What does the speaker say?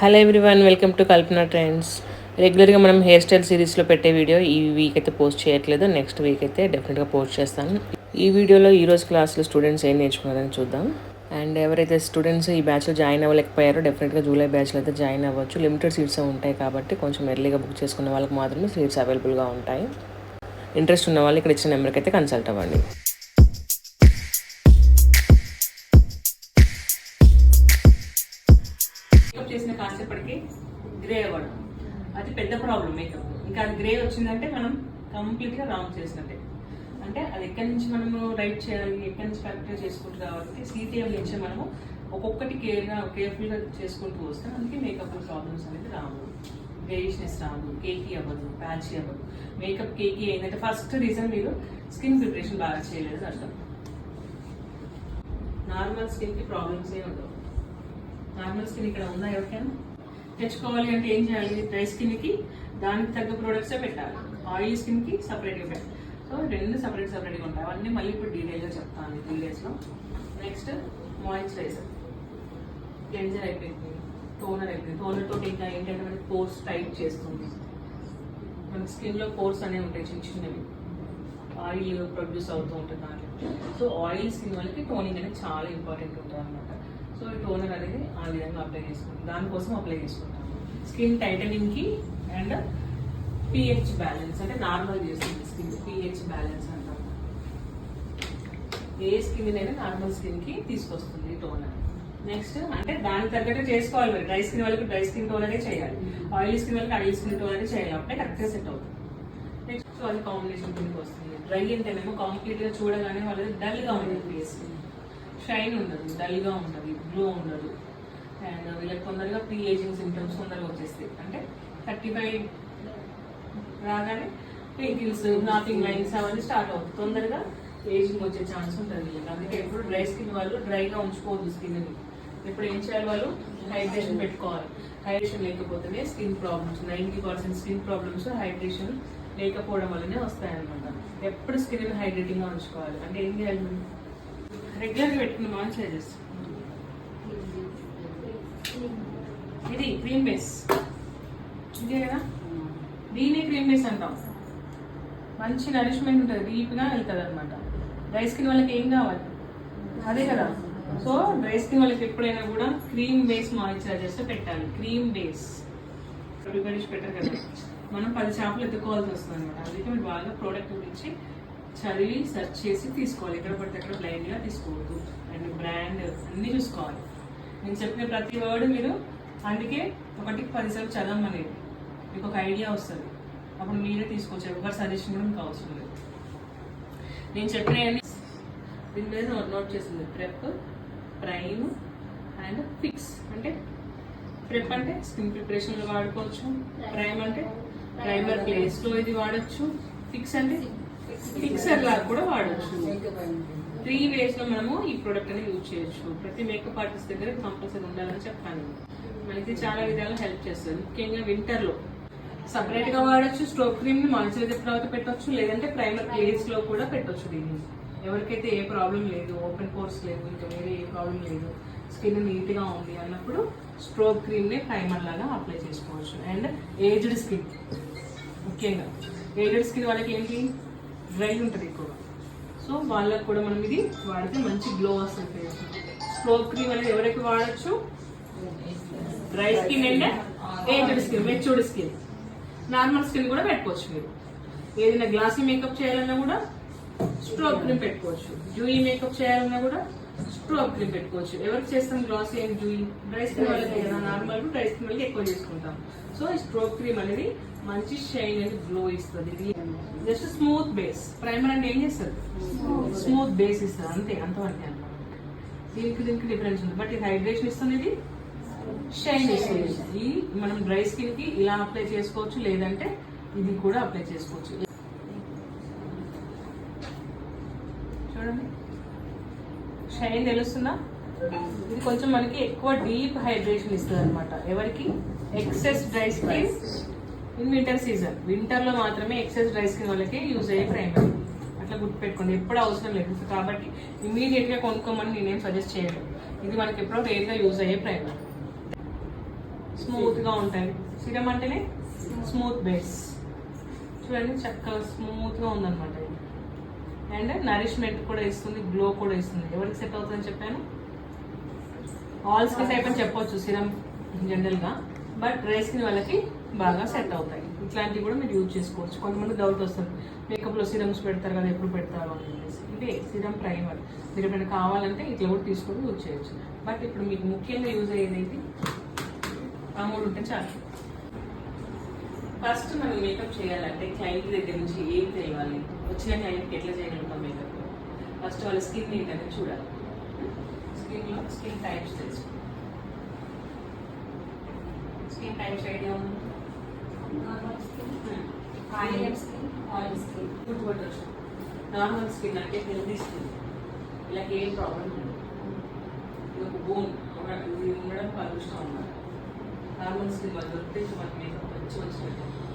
Hello everyone welcome to Kalpana trends రెగ్యులర్గా మనం hair style సిరీస్లో పెట్టే వీడియో ఈ వీక్ అయితే పోస్ట్ చేయట్లేదు. నెక్స్ట్ వీక్ అయితే డెఫినెట్గా పోస్ట్ చేస్తాను. ఈ వీడియోలో ఈరోజు క్లాస్లో స్టూడెంట్స్ ఏం నేర్చుకున్నారని చూద్దాం. అండ్ ఎవరైతే స్టూడెంట్స్ ఈ బ్యాచ్లో జాయిన్ అవ్వలేకపోయారో డెఫినెట్గా జూలై బ్యాచ్లో అయితే జాయిన్ అవ్వచ్చు. లిమిటెడ్ సీట్స్ ఉంటాయి కాబట్టి కొంచెం ఎర్లీగా బుక్ చేసుకున్న వాళ్ళకి మాత్రమే సీట్స్ అవైలబుల్గా ఉంటాయి. ఇంట్రెస్ట్ ఉన్న వాళ్ళు ఇక్కడ ఇచ్చిన నెంబర్కి అయితే కన్సల్ట్ అవ్వండి. చేసిన కాసేపటికి గ్రే అవ్వడం. అది పెద్ద ప్రాబ్లం మేకప్ ఇంకా అది గ్రే వచ్చిందంటే మనం కంప్లీట్గా రాంగ్ చేసినట్టే. అంటే అది ఎక్కడి నుంచి మనము రైట్ చేయాలి ఎక్కడి నుంచి కరెక్ట్గా చేసుకుంటూ కాబట్టి సీటీఎం నుంచి మనము ఒక్కొక్కటి కేర్గా కేర్ఫుల్గా చేసుకుంటూ వస్తాం అందుకే మేకప్ ప్రాబ్లమ్స్ అనేది రావు. గ్రేయిష్నెస్ రాదు కేకీ అవ్వదు ప్యాచీ అవ్వదు. మేకప్ కేకీ అయిందంటే ఫస్ట్ రీజన్ మీరు స్కిన్ ప్రిపరేషన్ బాగా చేయలేదు అర్థం. నార్మల్ స్కిన్కి ప్రాబ్లమ్స్ ఏ ఉండవు. నార్మల్ స్కిన్ ఇక్కడ ఉందా ఎవరికైనా? తెచ్చుకోవాలి అంటే ఏం చేయాలి? డ్రై స్కిన్కి దానికి తగ్గ ప్రొడక్ట్స్ పెట్టాలి. ఆయిల్ స్కిన్కి సపరేట్గా పెట్టాలి సో రెండు సపరేట్ సపరేట్గా ఉంటాయి. అవన్నీ మళ్ళీ ఇప్పుడు డీటెయిల్గా చెప్తాను త్రీ డేస్లో నెక్స్ట్ మాయిశ్చరైజర్ క్లెన్జర్ అయిపోయింది. టోనర్ అయిపోయింది. టోనర్ తోటి ఇంకా ఏంటంటే మనకి పోర్స్ టైట్ చేస్తుంది. మన స్కిన్లో పోర్స్ అనేవి ఉంటాయి చిన్న చిన్నవి. ఆయిల్ ప్రొడ్యూస్ అవుతూ ఉంటుంది దాంట్లో. సో ఆయిల్ స్కిన్ వాళ్ళకి టోనింగ్ అనేది చాలా ఇంపార్టెంట్ ఉంటుంది అనమాట సో ఈ టోనర్ అనేది ఆ విధంగా అప్లై చేసుకుంటాం. దానికోసం అప్లై చేసుకుంటాం స్కిన్ టైటనింగ్కి అండ్ పిహెచ్ బ్యాలెన్స్. అంటే నార్మల్ చేస్తుంది స్కిన్ పిహెచ్ బ్యాలెన్స్ అంటాం. ఏ స్కిన్ అయినా నార్మల్ స్కిన్కి తీసుకొస్తుంది టోనర్. నెక్స్ట్ అంటే దానికి తగ్గట్టు చేసుకోవాలి మరి. డ్రై స్కిన్ వాళ్ళకి డ్రై స్కిన్ టోనరే చేయాలి. ఆయిల్ స్కిన్ వాళ్ళకి ఆయిల్ స్కిన్ టోనరే చేయాలి. అప్పుడే కరెక్ట్గా సెట్ అవుతుంది. నెక్స్ట్ సో అది కాంబినేషన్ కిందకి వస్తుంది. డ్రై అంటేనేమో కాంప్లీట్గా చూడగానే వాళ్ళది డల్గా ఉంటుంది ఫేస్ షైన్ ఉండదు డల్గా ఉండదు గ్లో ఉండదు. అండ్ వీళ్ళకి తొందరగా ప్రీ ఏజింగ్ సింటమ్స్ తొందరగా వచ్చేస్తాయి. అంటే థర్టీ ఫైవ్ రాగానే పింకిల్స్ నాపింగ్ లైన్స్ అవన్నీ స్టార్ట్ అవుతుంది తొందరగా ఏజింగ్ వచ్చే ఛాన్స్ ఉంటుంది వీళ్ళకి. అందుకే ఎప్పుడు డ్రై స్కిన్ వాళ్ళు డ్రైగా ఉంచుకోవద్దు స్కిన్ ఎప్పుడు ఇప్పుడు ఏం చేయాలి వాళ్ళు? హైడ్రేషన్ పెట్టుకోవాలి. హైడ్రేషన్ లేకపోతేనే skin problems ninety percent skin problems hydration లేకపోవడం వల్లనే వస్తాయన్నమాట. ఎప్పుడు స్కిన్ హైడ్రేటింగ్గా ఉంచుకోవాలి. అంటే ఏం చేయాలి రెగ్యులర్గా పెట్టుకుని పెట్టుకున్న మాయిశ్చరైజర్స్ ఇది క్రీమ్ బేస్ ఇదే కదా? దీనే క్రీమ్ బేస్ అంటాం. మంచి నరిష్మెంట్ ఉంటుంది డీప్గా వెళ్తుంది అనమాట డ్రై స్కిన్ వాళ్ళకి ఏం కావాలి? అదే కదా. సో డ్రై స్కిన్ వాళ్ళకి ఎప్పుడైనా కూడా క్రీమ్ బేస్ మాయిశ్చరైజర్స్ పెట్టాలి. క్రీమ్ బేస్ ప్రిపరేషన్ పెట్టారు కదా. మనం పది చేపలు ఎత్తుకోవాల్సి వస్తుంది అనమాట అందుకే మీరు బాగా ప్రోడక్ట్ గురించి చదివి సెర్చ్ చేసి తీసుకోవాలి. ఎక్కడ పడితే అక్కడ బ్లైండ్గా తీసుకోవద్దు. అండ్ బ్రాండ్ అన్ని చూసుకోవాలి. నేను చెప్పిన ప్రతి వర్డ్ మీరు అందుకే ఒకటికి పదిసార్లు చదవమనేది. మీకు ఒక ఐడియా వస్తుంది. అప్పుడు మీరే తీసుకోవచ్చు. ఎవరి సజెషన్ కూడా మీకు అవసరం లేదు. నేను చెప్పిన దీని మీద నోట్ చేసింది. ప్రెప్ ప్రైమ్ అండ్ ఫిక్స్ అంటే ప్రెప్ అంటే స్కిన్ ప్రిపరేషన్లో వాడుకోవచ్చు. ప్రైమ్ అంటే ప్రైమర్ ప్లేస్లో ఇది వాడచ్చు. ఫిక్స్ అంటే ఫిక్సర్ లాగా కూడా వాడచ్చు. త్రీ వేస్లో మనము ఈ ప్రోడక్ట్ అనేది యూజ్ చేయొచ్చు. ప్రతి మేకప్ ఆర్టిస్ట్ దగ్గర కంపల్సరీ ఉండాలని చెప్తాను మనకి చాలా విధాలుగా హెల్ప్ చేస్తుంది. ముఖ్యంగా వింటర్లో సపరేట్గా వాడచ్చు స్ట్రోక్ క్రీమ్ని మాయిశ్చరైజర్ తర్వాత పెట్టొచ్చు లేదంటే ప్రైమర్ ప్లేస్లో కూడా పెట్టొచ్చు దీన్ని. ఎవరికైతే ఏ ప్రాబ్లం లేదు ఓపెన్ పోర్స్ లేదు ఇంకా వేరే ఏ ప్రాబ్లం లేదు స్కిన్ నీట్గా ఉంది అన్నప్పుడు స్ట్రోక్ క్రీమ్ని ప్రైమర్ లాగా అప్లై చేసుకోవచ్చు. అండ్ ఏజ్డ్ స్కిన్ ముఖ్యంగా. ఏజ్డ్ స్కిన్ వాళ్ళకి ఏంటి? డ్రై ఉంటుంది ఎక్కువ సో వాళ్ళకు కూడా మనం ఇది వాడితే మంచి గ్లో వస్తుంది. స్ట్రోక్ క్రీమ్ అనేది ఎవరికి వాడచ్చు? Dry skin and aged skin matured skin normal skin కూడా పెట్టుకోవచ్చు మీరు. ఏదైనా గ్లాసీ మేకప్ చేయాలన్నా కూడా స్ట్రోక్ క్రీమ్ పెట్టుకోవచ్చు. జూయి మేకప్ చేయాలన్నా కూడా స్ట్రోక్ క్రీమ్ పెట్టుకోవచ్చు. ఎవరికి చేస్తాం గ్లాసీ అండ్ జూయి డ్రై స్కిన్ వాళ్ళకి కదా నార్మల్ డ్రై స్కిన్ వాళ్ళకి ఎక్కువ చేసుకుంటాం. సో ఈ స్ట్రోక్ క్రీమ్ అనేది మంచి షైన్ అండ్ గ్లో ఇస్తుంది. ఇది జస్ట్ స్మూత్ బేస్. ప్రైమర్ అంటే ఏం చేస్తారు స్మూత్ బేస్ ఇస్తుంది. అంతే అంతవరకే అన్నమాట దీనికి దీనికి డిఫరెన్స్ ఉంది. బట్ ఇది హైడ్రేషన్ ఇస్తుంది ఇది. షైన్ ఇస్తుంది. ఈ మనం డ్రై స్కిన్కి ఇలా అప్లై చేసుకోవచ్చు. లేదంటే ఇది కూడా అప్లై చేసుకోవచ్చు. చూడండి. షైన్ తెలుస్తుందా? ఇది కొంచెం మనకి ఎక్కువ డీప్ హైడ్రేషన్ ఇస్తుంది అనమాట ఎవరికి? Excess dry skin in winter season వింటర్లో మాత్రమే ఎక్సెస్ డ్రై స్కిన్ వాళ్ళకి యూజ్ అయ్యే ప్రైమర్ అట్లా గుర్తుపెట్టుకోండి. ఎప్పుడు అవసరం లేదు. కాబట్టి ఇమీడియట్గా కొనుక్కోమని నేనేం సజెస్ట్ చేయను ఇది మనకి ఎప్పుడో రేర్గా యూజ్ అయ్యే ప్రైమర్ స్మూత్గా ఉంటుంది ఉంటాయి. సిరం అంటేనే స్మూత్ బేస్ చూడండి చక్కగా స్మూత్గా ఉందన్నమాట. ఇది అండ్ నరిష్మెంట్ కూడా ఇస్తుంది గ్లో కూడా ఇస్తుంది. ఎవరికి సెట్ అవుతుందని చెప్పాను? ఆల్ స్కిన్ టైప్ అని చెప్పొచ్చు సిరం జనరల్గా. బట్ డ్రై స్కిన్ వాళ్ళకి బాగా సెట్ అవుతాయి. ఇట్లాంటివి కూడా మీరు యూజ్ చేసుకోవచ్చు. కొంతమంది డౌట్ వస్తుంది మేకప్లో సిరమ్స్ పెడతారు కదా ఎప్పుడు పెడతారు అని చెప్పేసి. ఇదే సిరమ్ ప్రైమర్ మీరు ఎప్పుడైనా కావాలంటే ఇట్లా కూడా తీసుకొని యూజ్ చేయొచ్చు. బట్ ఇప్పుడు మీకు ముఖ్యంగా యూజ్ అయ్యేది అయితే ఆ మూడు ఉంటే చాలు. ఫస్ట్ మనం మేకప్ చేయాలంటే క్లయింట్ దగ్గర నుంచి ఏం తెలియాలి వచ్చిన క్లయింట్కి ఎట్లా చేయగలుగుతాం మేకప్ ఫస్ట్ వాళ్ళ స్కిన్ ఏంటనేది చూడాలి. స్కిన్లో స్కిన్ టైప్స్ తెలుసు. స్కిన్ టైప్స్ ఐడియా ఉంది? Normal skin oil skin oil skin గుర్తుపట్టచ్చు. Normal skin అంటే హెల్దీ స్కిన్ ఇలా ఏం ప్రాబ్లం లేదు. ఇది ఒక బోన్ ఇది ఉండడం అదృష్టం అన్నమాట. నార్మల్ స్కిన్ వాళ్ళు దొరికితే మనకి మేకప్ ചോദിച്ചു